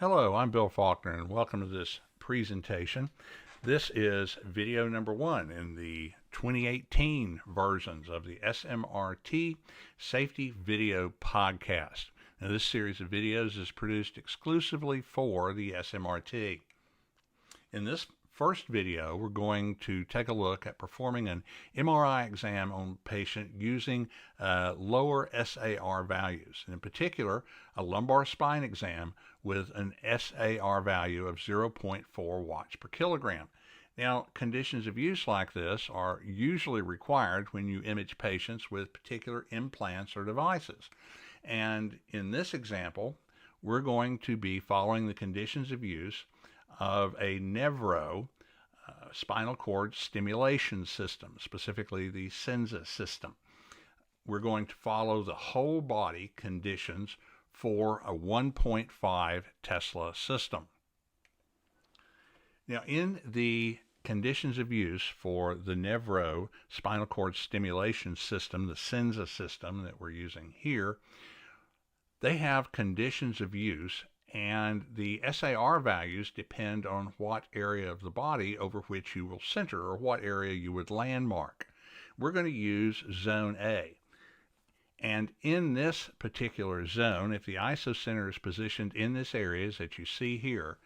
Hello, I'm Bill Faulkner and welcome to this presentation. This is video number one in the 2018 versions of the SMRT Safety Video Podcast. Now, this series of videos is produced exclusively for the SMRT. In this first video, we're going to take a look at performing an MRI exam on a patient using uh, lower SAR values, and in particular, a lumbar spine exam with an SAR value of 0.4 watts per kilogram. Now, conditions of use like this are usually required when you image patients with particular implants or devices. And in this example, we're going to be following the conditions of use of a Nevro uh, spinal cord stimulation system, specifically the Senza system. We're going to follow the whole body conditions for a 1.5 Tesla system. Now, in the conditions of use for the Nevro spinal cord stimulation system, the Senza system that we're using here, they have conditions of use and the SAR values depend on what area of the body over which you will center or what area you would landmark. We're going to use zone A. And in this particular zone, if the isocenter is positioned in this area that you see here,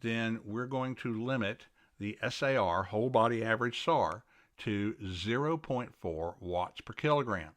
then we're going to limit the SAR, whole body average SAR, to 0.4 watts per kilogram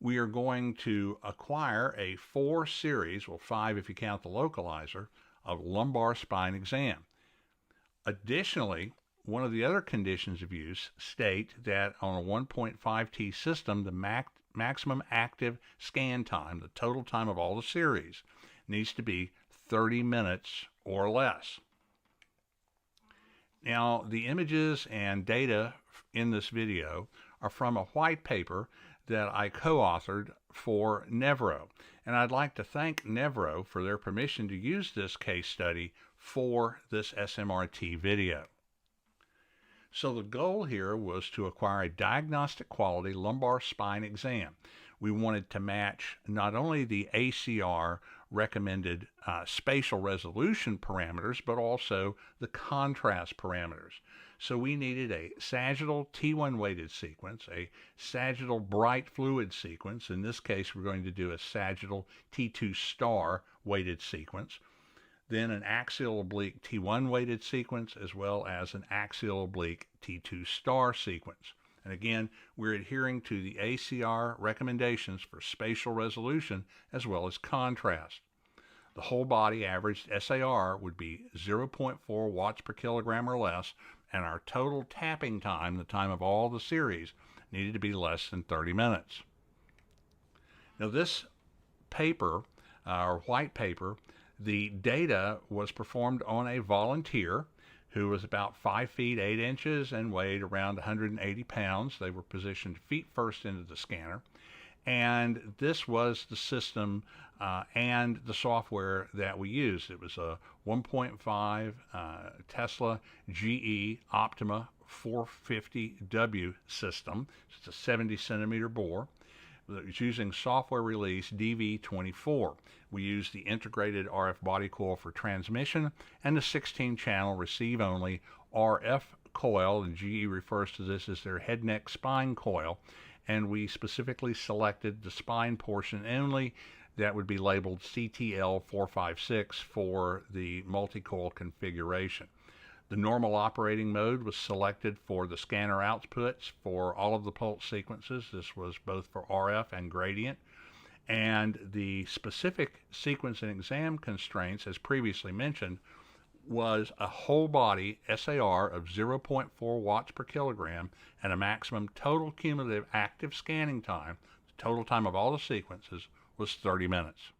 we are going to acquire a four series, well, five if you count the localizer, of lumbar spine exam. Additionally, one of the other conditions of use state that on a 1.5T system, the max, maximum active scan time, the total time of all the series, needs to be 30 minutes or less. Now, the images and data in this video are from a white paper that I co authored for Nevro. And I'd like to thank Nevro for their permission to use this case study for this SMRT video. So the goal here was to acquire a diagnostic quality lumbar spine exam. We wanted to match not only the ACR recommended uh, spatial resolution parameters, but also the contrast parameters. So we needed a sagittal T1 weighted sequence, a sagittal bright fluid sequence. In this case, we're going to do a sagittal T2 star weighted sequence. Then an axial oblique T1 weighted sequence, as well as an axial oblique T2 star sequence. And again, we're adhering to the ACR recommendations for spatial resolution as well as contrast. The whole body averaged SAR would be 0.4 watts per kilogram or less, and our total tapping time, the time of all the series, needed to be less than 30 minutes. Now, this paper, uh, or white paper, the data was performed on a volunteer who was about 5 feet 8 inches and weighed around 180 pounds. They were positioned feet first into the scanner. And this was the system uh, and the software that we used. It was a 1.5 uh, Tesla GE Optima 450W system. It's a 70 centimeter bore. It's using software release DV24. We use the integrated RF body coil for transmission and the 16 channel receive only RF coil, and GE refers to this as their head neck spine coil and we specifically selected the spine portion only that would be labeled CTL456 for the multi-coil configuration. The normal operating mode was selected for the scanner outputs for all of the pulse sequences. This was both for RF and gradient. And the specific sequence and exam constraints, as previously mentioned, was a whole body SAR of 0.4 watts per kilogram and a maximum total cumulative active scanning time, the total time of all the sequences, was 30 minutes.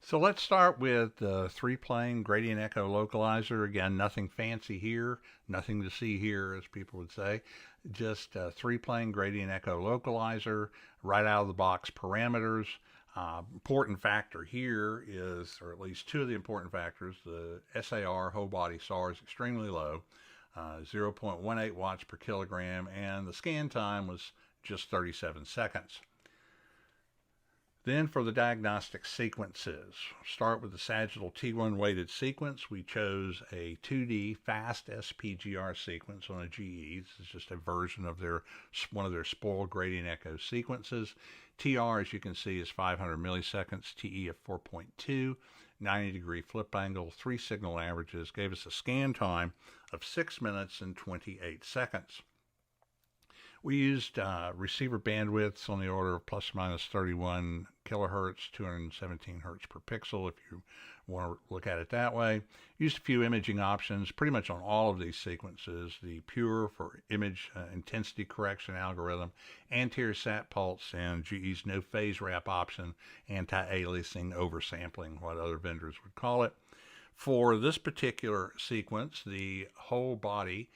So let's start with the three plane gradient echo localizer. Again, nothing fancy here, nothing to see here, as people would say. Just a three plane gradient echo localizer, right out of the box parameters. Uh, important factor here is, or at least two of the important factors, the SAR whole body SAR is extremely low, uh, 0.18 watts per kilogram, and the scan time was just 37 seconds. Then for the diagnostic sequences, start with the sagittal T1 weighted sequence. We chose a 2D fast SPGR sequence on a GE. This is just a version of their one of their spoiled gradient echo sequences. TR, as you can see, is 500 milliseconds, TE of 4.2, 90 degree flip angle, three signal averages, gave us a scan time of 6 minutes and 28 seconds. We used uh, receiver bandwidths on the order of plus or minus 31 kilohertz, 217 hertz per pixel, if you want to look at it that way. Used a few imaging options pretty much on all of these sequences. The Pure for image uh, intensity correction algorithm, anterior sat pulse, and GE's no phase wrap option, anti-aliasing oversampling, what other vendors would call it. For this particular sequence, the whole body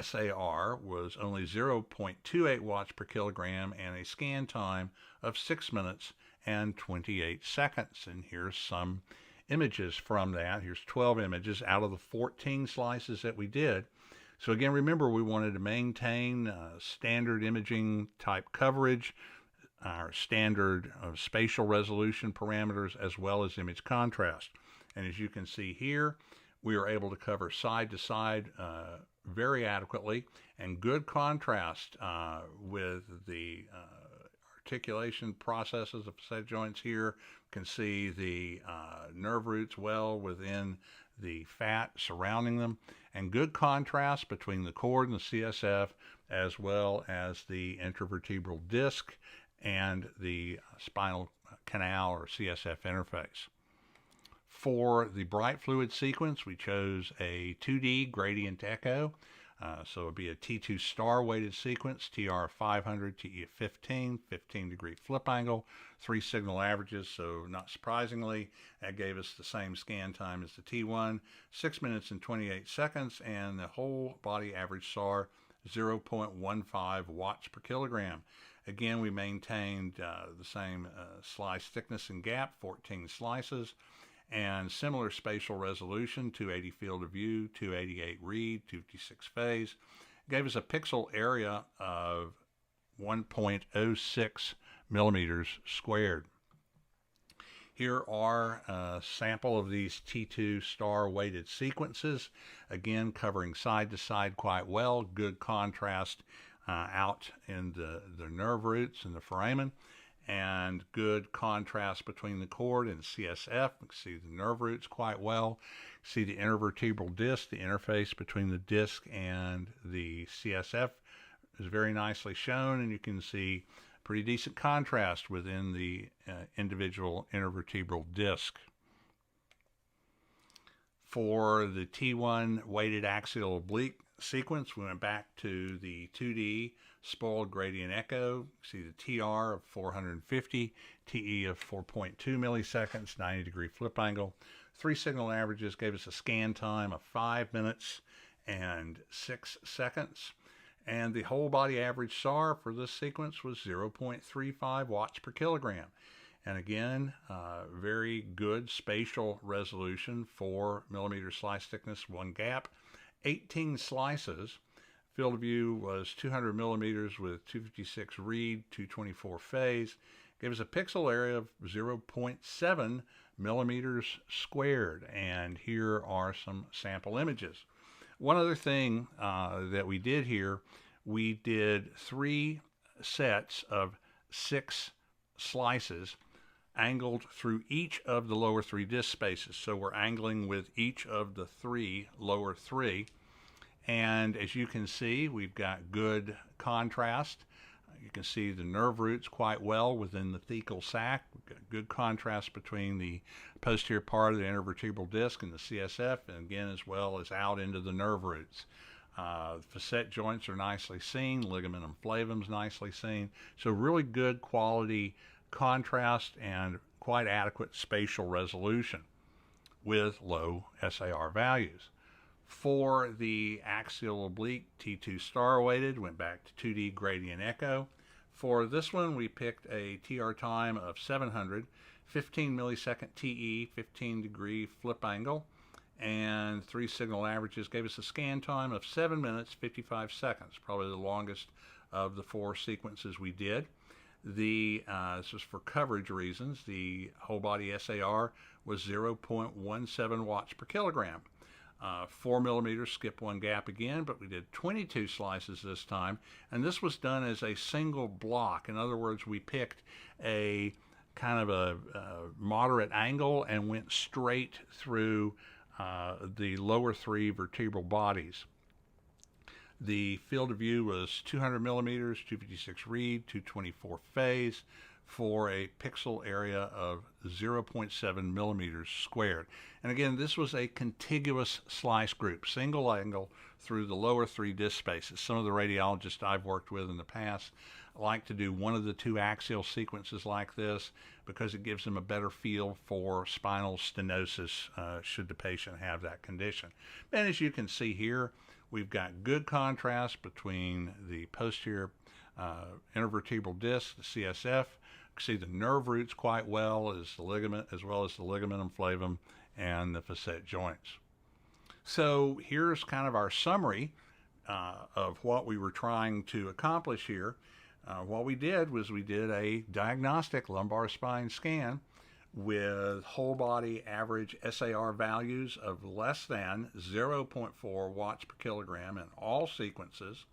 SAR was only 0.28 watts per kilogram and a scan time of 6 minutes and 28 seconds. And here's some images from that. Here's 12 images out of the 14 slices that we did. So again, remember we wanted to maintain uh, standard imaging type coverage, our standard uh, spatial resolution parameters, as well as image contrast. And as you can see here, we are able to cover side to side uh, very adequately and good contrast uh, with the uh, articulation processes of facet joints here. can see the uh, nerve roots well within the fat surrounding them and good contrast between the cord and the CSF as well as the intervertebral disc and the spinal canal or CSF interface. For the bright fluid sequence, we chose a 2D gradient echo. Uh, so it would be a T2 star weighted sequence, TR 500, TE 15, 15 degree flip angle, three signal averages. So, not surprisingly, that gave us the same scan time as the T1, 6 minutes and 28 seconds, and the whole body average SAR 0.15 watts per kilogram. Again, we maintained uh, the same uh, slice thickness and gap, 14 slices and similar spatial resolution 280 field of view 288 read 256 phase gave us a pixel area of 1.06 millimeters squared. Here are a sample of these T2 star weighted sequences, again covering side to side quite well, good contrast uh, out in the, the nerve roots and the foramen and good contrast between the cord and CSF. You can see the nerve roots quite well. See the intervertebral disc, the interface between the disc and the CSF is very nicely shown, and you can see pretty decent contrast within the uh, individual intervertebral disc. For the T1 weighted axial oblique sequence, we went back to the 2D spoiled gradient echo. See the TR of 450, TE of 4.2 milliseconds, 90 degree flip angle. Three signal averages gave us a scan time of 5 minutes and 6 seconds. And the whole body average SAR for this sequence was 0.35 watts per kilogram. And again, uh, very good spatial resolution, 4 millimeter slice thickness, one gap, 18 slices Field of view was 200 millimeters with 256 read, 224 phase. Gave us a pixel area of 0.7 millimeters squared. And here are some sample images. One other thing uh, that we did here, we did three sets of six slices angled through each of the lower three disk spaces. So we're angling with each of the three lower three. And as you can see, we've got good contrast. You can see the nerve roots quite well within the thecal sac. Good contrast between the posterior part of the intervertebral disc and the CSF, and again, as well as out into the nerve roots. Uh, facet joints are nicely seen, ligamentum flavum's nicely seen. So, really good quality contrast and quite adequate spatial resolution with low SAR values for the axial oblique T2 star weighted, went back to 2D gradient echo. For this one, we picked a TR time of 700, 15 millisecond TE, 15 degree flip angle, and three signal averages gave us a scan time of 7 minutes 55 seconds, probably the longest of the four sequences we did. The uh, this was for coverage reasons. The whole body SAR was 0.17 watts per kilogram. Uh, four millimeters, skip one gap again, but we did 22 slices this time, and this was done as a single block. In other words, we picked a kind of a, a moderate angle and went straight through uh, the lower three vertebral bodies. The field of view was 200 millimeters, 256 read, 224 phase for a pixel area of 0.7 millimeters squared. And again, this was a contiguous slice group, single angle through the lower three disc spaces. Some of the radiologists I've worked with in the past like to do one of the two axial sequences like this because it gives them a better feel for spinal stenosis uh, should the patient have that condition. And as you can see here, We've got good contrast between the posterior uh, intervertebral disc, the CSF. See the nerve roots quite well as the ligament, as well as the ligamentum flavum and the facet joints. So here's kind of our summary uh, of what we were trying to accomplish here. Uh, what we did was we did a diagnostic lumbar spine scan with whole body average SAR values of less than 0.4 watts per kilogram in all sequences.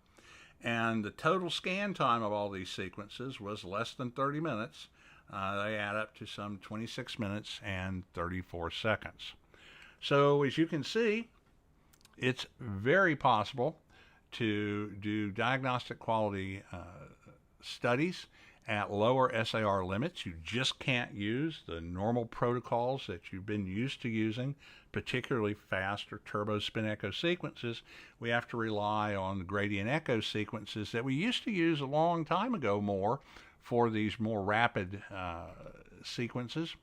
And the total scan time of all these sequences was less than 30 minutes. Uh, they add up to some 26 minutes and 34 seconds. So, as you can see, it's very possible to do diagnostic quality uh, studies at lower SAR limits. You just can't use the normal protocols that you've been used to using, particularly fast or turbo spin echo sequences. We have to rely on the gradient echo sequences that we used to use a long time ago more for these more rapid uh, sequences.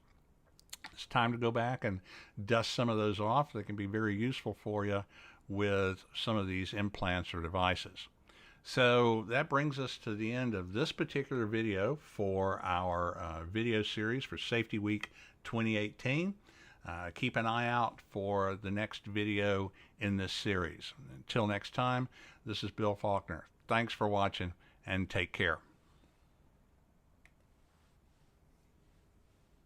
It's time to go back and dust some of those off. They can be very useful for you with some of these implants or devices. So that brings us to the end of this particular video for our uh, video series for Safety Week 2018. Uh, keep an eye out for the next video in this series. Until next time, this is Bill Faulkner. Thanks for watching and take care.